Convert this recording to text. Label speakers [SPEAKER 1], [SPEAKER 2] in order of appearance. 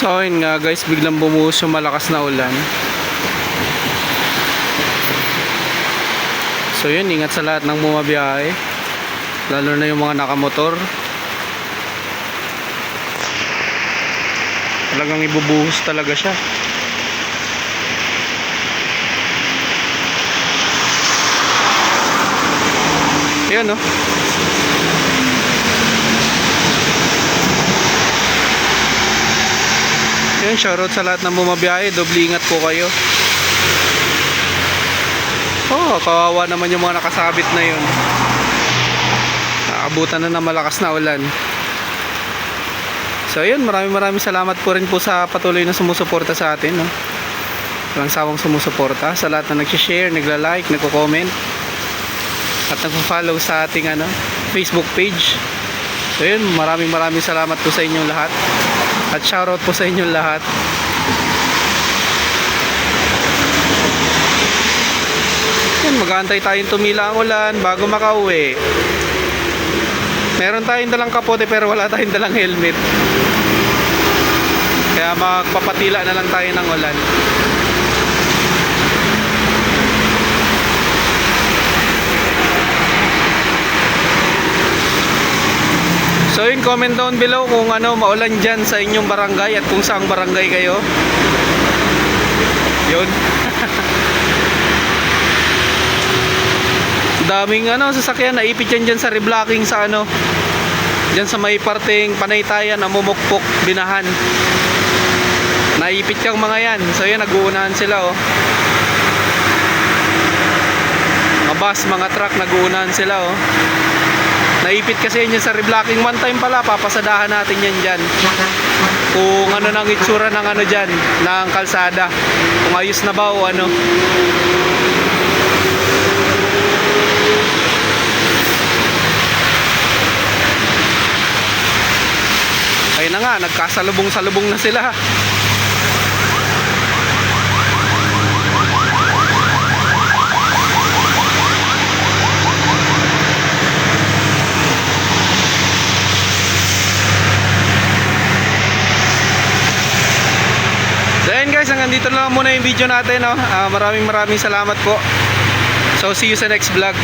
[SPEAKER 1] So ayun nga guys, biglang bumuhos yung malakas na ulan. So yun, ingat sa lahat ng bumabiyahe. Lalo na yung mga nakamotor. Talagang ibubuhos talaga siya. Yan no. Yan, shoutout sa lahat ng bumabiyahe. Doble ingat po kayo. Oh, kawawa naman yung mga nakasabit na yun. Naabutan na ng malakas na ulan. So yun, maraming maraming salamat po rin po sa patuloy na sumusuporta sa atin. No? Walang sawang sumusuporta. Sa lahat na nagsishare, nagla-like, nagko-comment. At nagpo-follow sa ating ano, Facebook page. So yun, maraming maraming salamat po sa inyong lahat. At shoutout po sa inyong lahat. Yan, mag-aantay tayong tumila ang ulan bago makauwi. Meron tayong dalang kapote pero wala tayong dalang helmet. Kaya magpapatila na lang tayo ng ulan. So yun, comment down below kung ano maulan dyan sa inyong barangay at kung saang barangay kayo. Yun. daming ano sasakyan naipit yan dyan sa reblocking sa ano dyan sa may parting panaytayan namumukpok binahan naipit kang mga yan so yan naguunahan sila oh mga bus mga truck naguunahan sila oh naipit kasi dyan sa reblocking. One time pala papasadahan natin yan dyan. Kung ano nang itsura ng ano dyan ng kalsada. Kung ayos na ba o ano. Ayun na nga, nagkasalubong-salubong na sila. Guys, hanggang dito na lang muna yung video natin. No? Ah, maraming maraming salamat po. So see you sa next vlog.